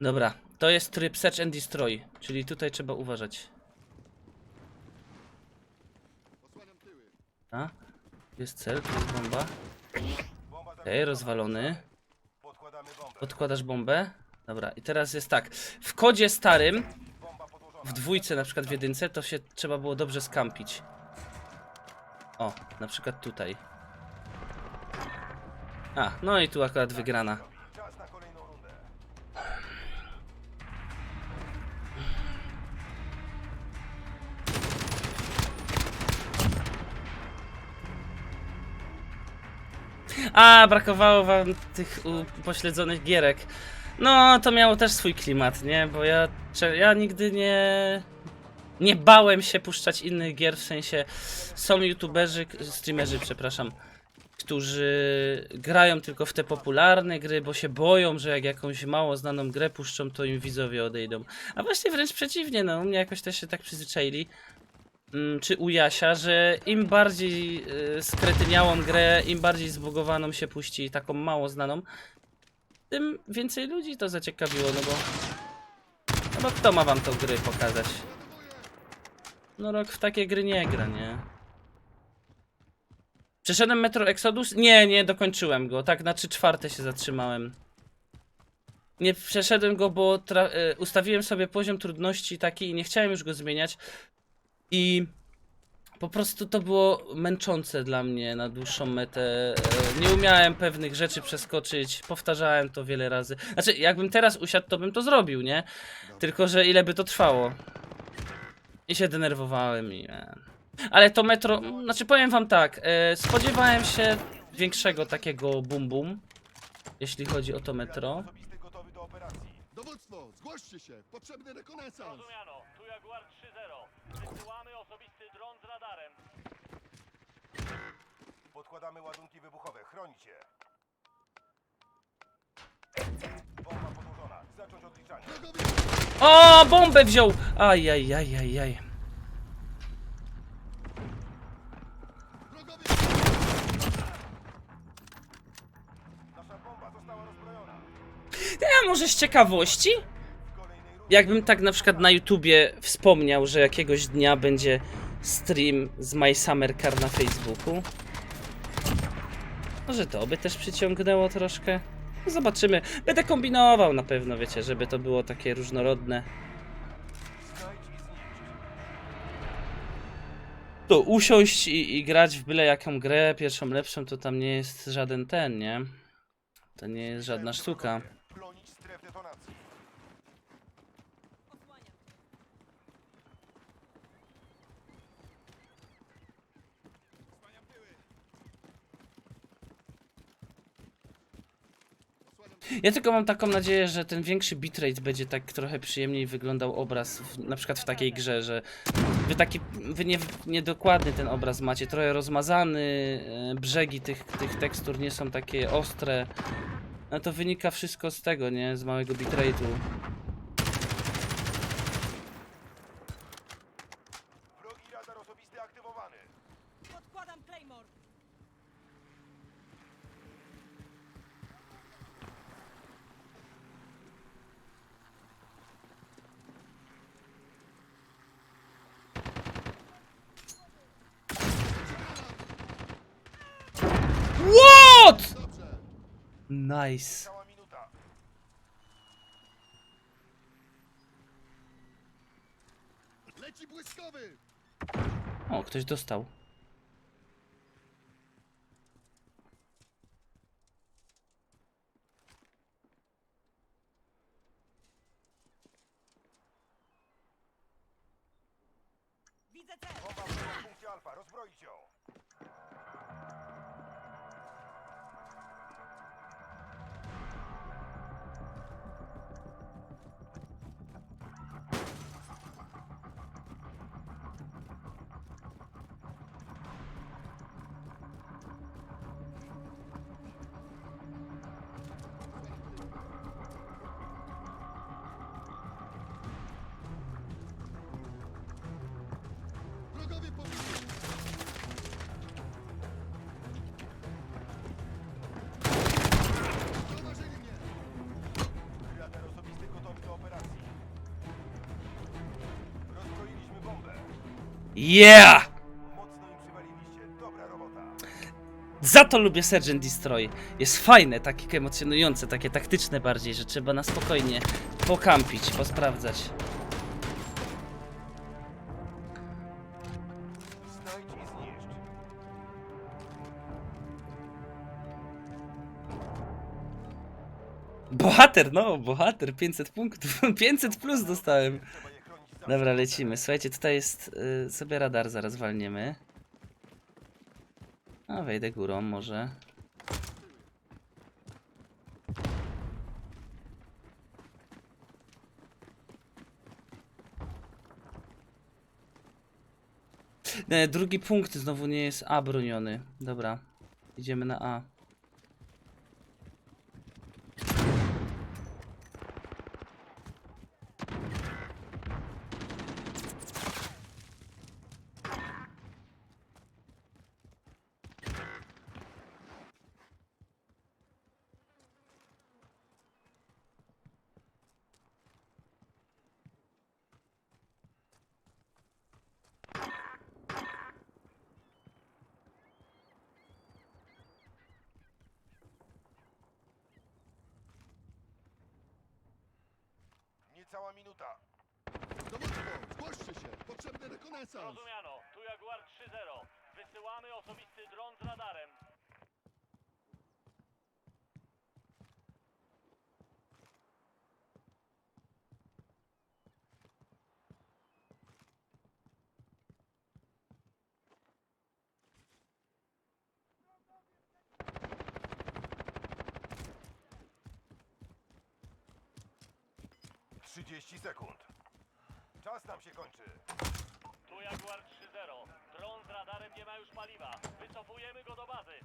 Dobra, to jest tryb Search and Destroy, czyli tutaj trzeba uważać. A? Jest cel, tu jest bomba. Okej, rozwalony. Podkładasz bombę. Dobra, i teraz jest tak. W kodzie starym, w dwójce, na przykład w jedynce, to się trzeba było dobrze skampić. O, na przykład tutaj. A, no i tu akurat wygrana. A, brakowało wam tych upośledzonych gierek. No, to miało też swój klimat, nie? Bo ja, ja nigdy nie. Nie bałem się puszczać innych gier, w sensie są youtuberzy, streamerzy, przepraszam, którzy grają tylko w te popularne gry, bo się boją, że jak jakąś mało znaną grę puszczą, to im widzowie odejdą. A właśnie wręcz przeciwnie, no, u mnie jakoś też się tak przyzwyczaili czy u Jasia, że im bardziej y, skretyniałą grę, im bardziej zbugowaną się puści, taką mało znaną, tym więcej ludzi to zaciekawiło, no bo... No bo kto ma wam tą gry pokazać? No rok w takie gry nie gra, nie? Przeszedłem Metro Exodus? Nie, nie, dokończyłem go, tak na 3 czwarte się zatrzymałem. Nie przeszedłem go, bo y, ustawiłem sobie poziom trudności taki i nie chciałem już go zmieniać, i po prostu to było męczące dla mnie na dłuższą metę. E, Nie umiałem pewnych rzeczy przeskoczyć, powtarzałem to wiele razy. Znaczy, jakbym teraz usiadł, to bym to zrobił, nie? Tylko, że ile by to trwało. I się denerwowałem i... e. Ale to metro, znaczy powiem wam tak, e, spodziewałem się większego takiego bum bum, jeśli chodzi o to metro. Dowództwo, zgłoście się! Potrzebny rekonesans! Jaguar 3-0. Wysyłamy osobisty dron z radarem. Podkładamy ładunki wybuchowe. Chronicie. Bomba podłożona. Zacząć odliczanie. O, bombę wziął! Aj, aj, aj, aj, aj. Nasza bomba została rozbrojona. A może z ciekawości? Jakbym tak na przykład na YouTubie wspomniał, że jakiegoś dnia będzie stream z My Summer Car na Facebooku. Może to by też przyciągnęło troszkę. No Zobaczymy. Będę kombinował na pewno, wiecie, żeby to było takie różnorodne. To usiąść i, i grać w byle jaką grę, pierwszą lepszą, to tam nie jest żaden ten, nie? To nie jest żadna sztuka. Ja tylko mam taką nadzieję, że ten większy bitrate będzie tak trochę przyjemniej wyglądał obraz, w, na przykład w takiej grze, że wy taki, wy nie, niedokładny ten obraz macie, trochę rozmazany, e, brzegi tych, tych tekstur nie są takie ostre. No to wynika wszystko z tego, nie? Z małego bitrate'u. Wrogi radar osobisty aktywowany. Podkładam Claymore. What? Dobrze! Nice. Cała minuta. Leci błyskowy! O, ktoś dostał. Widzę cel. Bomba w punkcie alfa. Rozbroić ją. Yeah! Za to lubię Sergeant Destroy. Jest fajne, takie emocjonujące, takie taktyczne bardziej, że trzeba na spokojnie pokampić, posprawdzać. Bohater, no, bohater, 500 punktów, 500 plus dostałem. Dobra, lecimy. Słuchajcie, tutaj jest y, sobie radar, zaraz walniemy. A wejdę górą może. Nie, drugi punkt znowu nie jest A broniony. Dobra, idziemy na A. Niecała minuta. Dowódco, zgłoście się! Potrzebny rekonesans! Rozumiano. Tu Jaguar 3-0. Wysyłamy osobisty dron z radarem. Trzydzieści sekund. Czas nam się kończy. Tu Jaguar 3-0. Dron z radarem nie ma już paliwa. Wycofujemy go do bazy.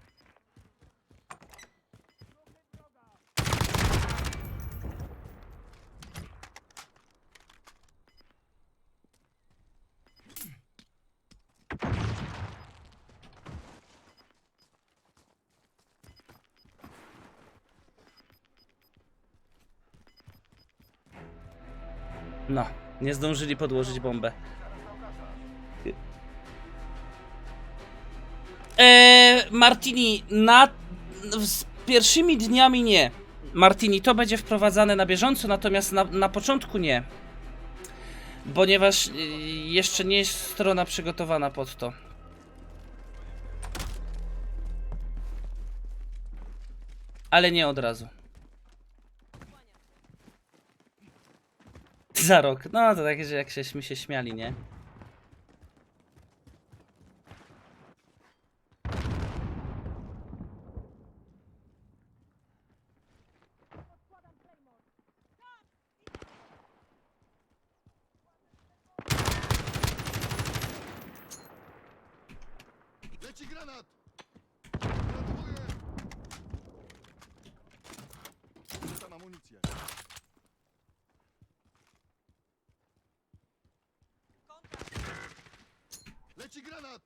No, nie zdążyli podłożyć bombę. Eee, Martini, na, z pierwszymi dniami nie. Martini, to będzie wprowadzane na bieżąco, natomiast na, na początku nie. Ponieważ y, jeszcze nie jest strona przygotowana pod to. Ale nie od razu. Za rok. No to tak, że jak żeśmy się śmiali, nie? Leci granat! Gratuluję! Rzucam amunicję. Leci granat!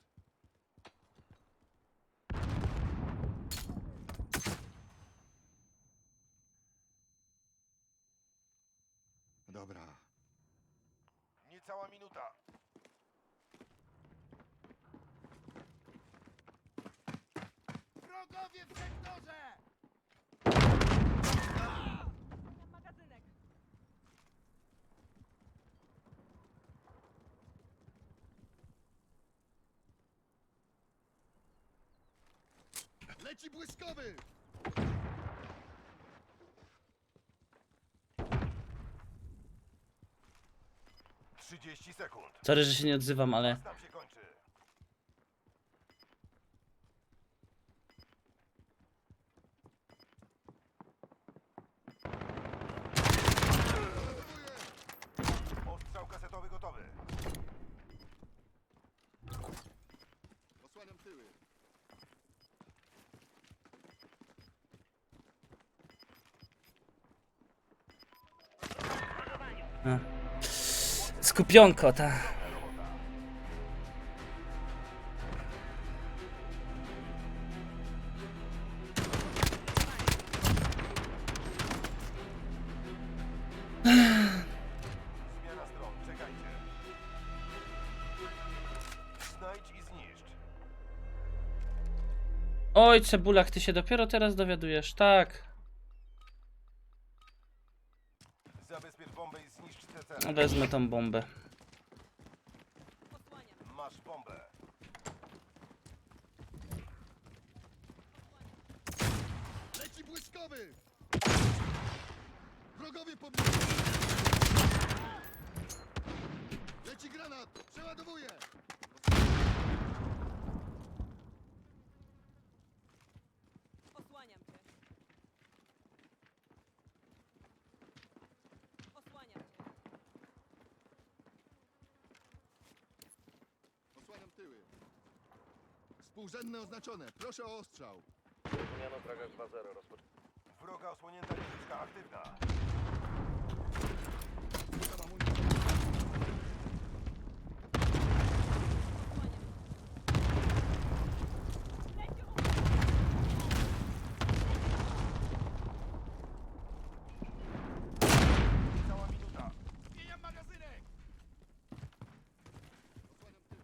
Dobra. Niecała minuta. Wrogowie w sektorze! Leci błyskowy! Trzydzieści sekund. Sorry, że się nie odzywam, ale Czas nam się kończy. Skupionko, ta. Oj, Cebulak, ty się dopiero teraz dowiadujesz, tak. Zabezpiecz bombę i Wezmę tą bombę. Masz bombę. Leci błyskowy! Wrogowie pobliżu! Leci granat! Przeładowuję! Współrzędne oznaczone. Proszę o ostrzał. Wroga osłonięta niewidka aktywna. Tam amunicja. Cała minuta. Zmieniam magazynek! Osłaniam tyły.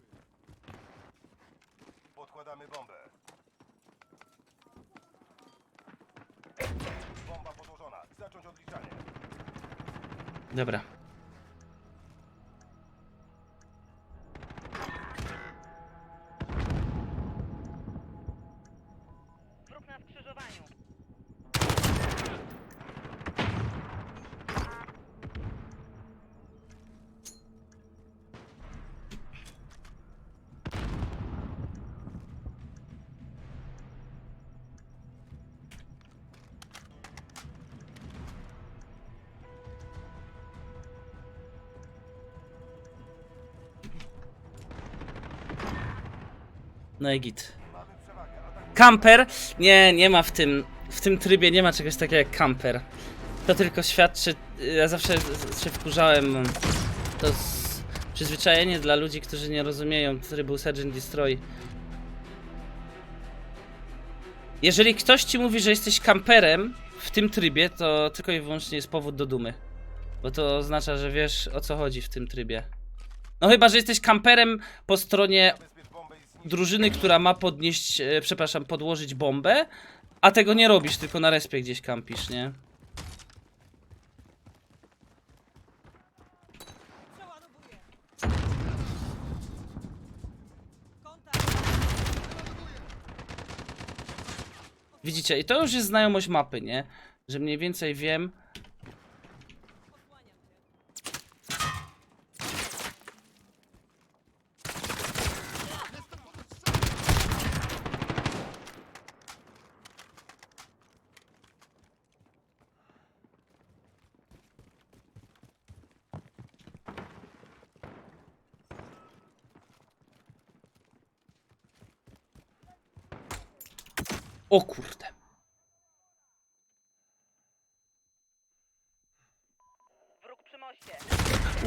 Podkładamy bombę. Bomba podłożona. Zacząć odliczanie. Dobra. No i git. Kamper? Nie, nie ma w tym. W tym trybie nie ma czegoś takiego jak kamper. To tylko świadczy. Ja zawsze się wkurzałem. To jest przyzwyczajenie dla ludzi, którzy nie rozumieją trybu Search and Destroy. Jeżeli ktoś ci mówi, że jesteś kamperem w tym trybie, to tylko i wyłącznie jest powód do dumy. Bo to oznacza, że wiesz o co chodzi w tym trybie. No chyba, że jesteś kamperem po stronie Zabezpiecz bombę i zniszcz. Drużyny, która ma podnieść, e, przepraszam, podłożyć bombę, a tego nie robisz, tylko na respie gdzieś kampisz, nie? Widzicie, i to już jest znajomość mapy, nie? Że mniej więcej wiem. O kurde.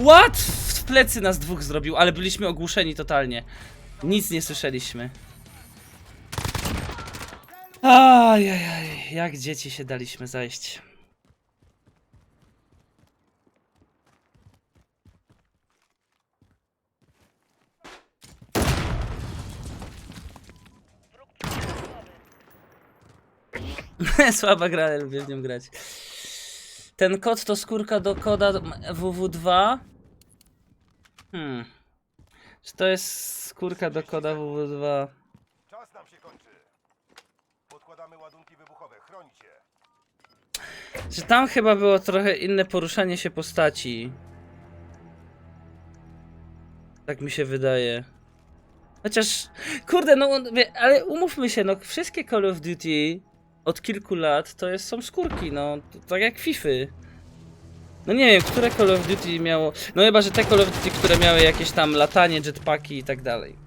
What? W plecy nas dwóch zrobił, ale byliśmy ogłuszeni totalnie. Nic nie słyszeliśmy. Ajajaj, jak dzieci się daliśmy zajść. Słaba gra, ale lubię w nią grać. Ten kod to skórka do koda WW2. Hmm. Czy to jest skórka do koda WW2? Czas nam się kończy. Podkładamy ładunki wybuchowe. Chronicie. Czy tam chyba było trochę inne poruszanie się postaci? Tak mi się wydaje. Chociaż, kurde, no, ale umówmy się, no, wszystkie Call of Duty od kilku lat to jest, są skórki, no, tak jak Fify. No nie wiem, które Call of Duty miało, no chyba, że te Call of Duty, które miały jakieś tam latanie, jetpacki i tak dalej.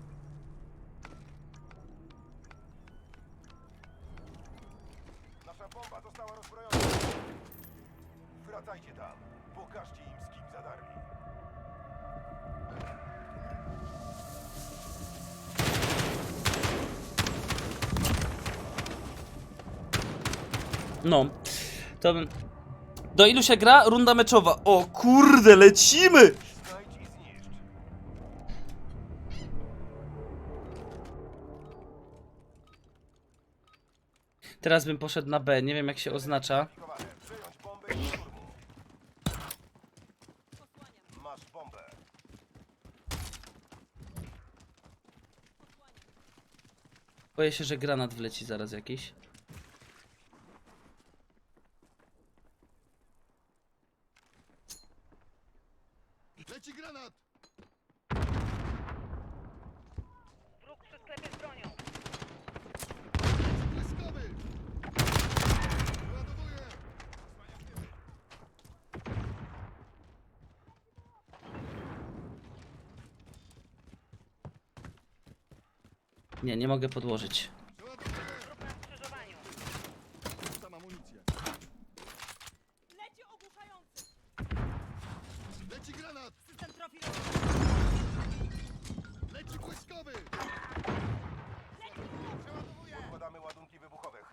No, to. Do ilu się gra? Runda meczowa. O kurde, lecimy! Teraz bym poszedł na B, nie wiem jak się oznacza. Boję się, że granat wleci zaraz jakiś. Leci granat! Wróg przy sklepie z bronią. Błyskowy! Ładowuję! Nie, nie mogę podłożyć.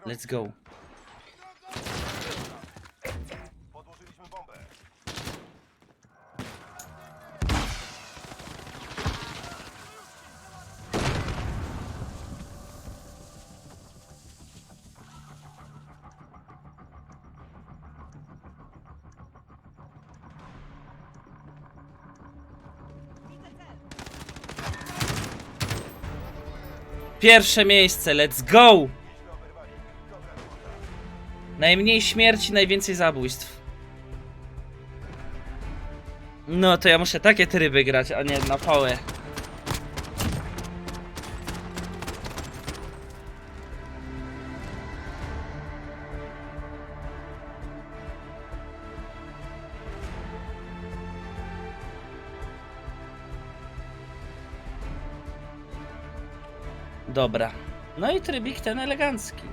Let's go. Pierwsze miejsce, let's go! Najmniej śmierci, najwięcej zabójstw. No to ja muszę takie tryby grać, a nie na pałę. Dobra. No i trybik ten elegancki.